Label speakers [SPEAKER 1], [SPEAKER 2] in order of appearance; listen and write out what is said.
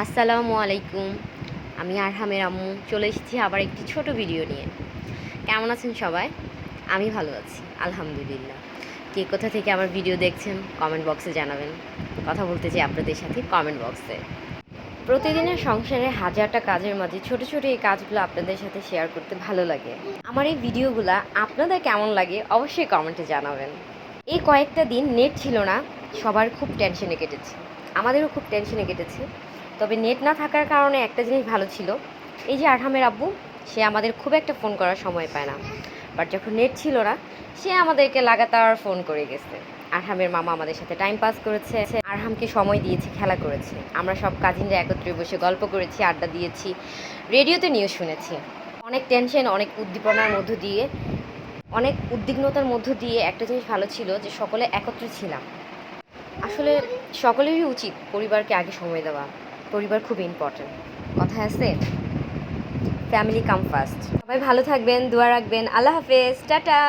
[SPEAKER 1] আসসালামু আলাইকুম। আমি আরহামের আম্মু। চলে এসেছি আবার একটি ছোট ভিডিও নিয়ে। কেমন আছেন সবাই? আমি ভালো আছি, আলহামদুলিল্লাহ। কে কোথা থেকে আমার ভিডিও দেখছেন কমেন্ট বক্সে জানাবেন। কথা বলতে চাই আপনাদের সাথে কমেন্ট বক্সে প্রতিদিনের সংসারে হাজারটা কাজের মাঝে ছোট ছোট এই কাজগুলো আপনাদের সাথে শেয়ার করতে ভালো লাগে। আমার এই ভিডিওগুলো আপনাদের কেমন লাগে অবশ্যই কমেন্টে জানাবেন। এই কয়েকটা দিন নেট ছিল না, সবার খুব টেনশনে কেটেছে। আমাদেরও খুব টেনশনে কেটেছে। তবে নেট না থাকার কারণে একটা জিনিস ভালো ছিল। এই যে আরহামের আব্বু, সে আমাদের খুব একটা ফোন করার সময় পায় না। বাট যখন নেট ছিল না, সে আমাদেরকে লাগাতার ফোন করে গেছে। আরহামের মামা আমাদের সাথে টাইম পাস করেছে। আরহামকে সময় দিয়েছে, খেলা করেছে। আমরা সব কাজিনরা একত্রে বসে গল্প করেছি, আড্ডা দিয়েছি রেডিওতে নিউজ শুনেছি। অনেক টেনশন অনেক উদ্দীপনার মধ্য দিয়ে, অনেক উদ্বিগ্নতার মধ্য দিয়ে একটা জিনিস ভালো ছিল যে সকলে একত্রে ছিলাম। আসলে সকলেরই উচিত পরিবারকে আগে সময় দেওয়া। পরিবার খুব ইম্পর্টেন্ট কথা আছে? ফ্যামিলি কাম ফার্স্ট সবাই ভালো থাকবেন, দোয়া রাখবেন। আল্লাহ হাফেজ। টাটা!